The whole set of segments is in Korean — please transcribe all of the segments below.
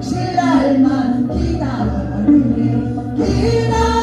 신랄만 기다리네 기다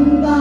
온다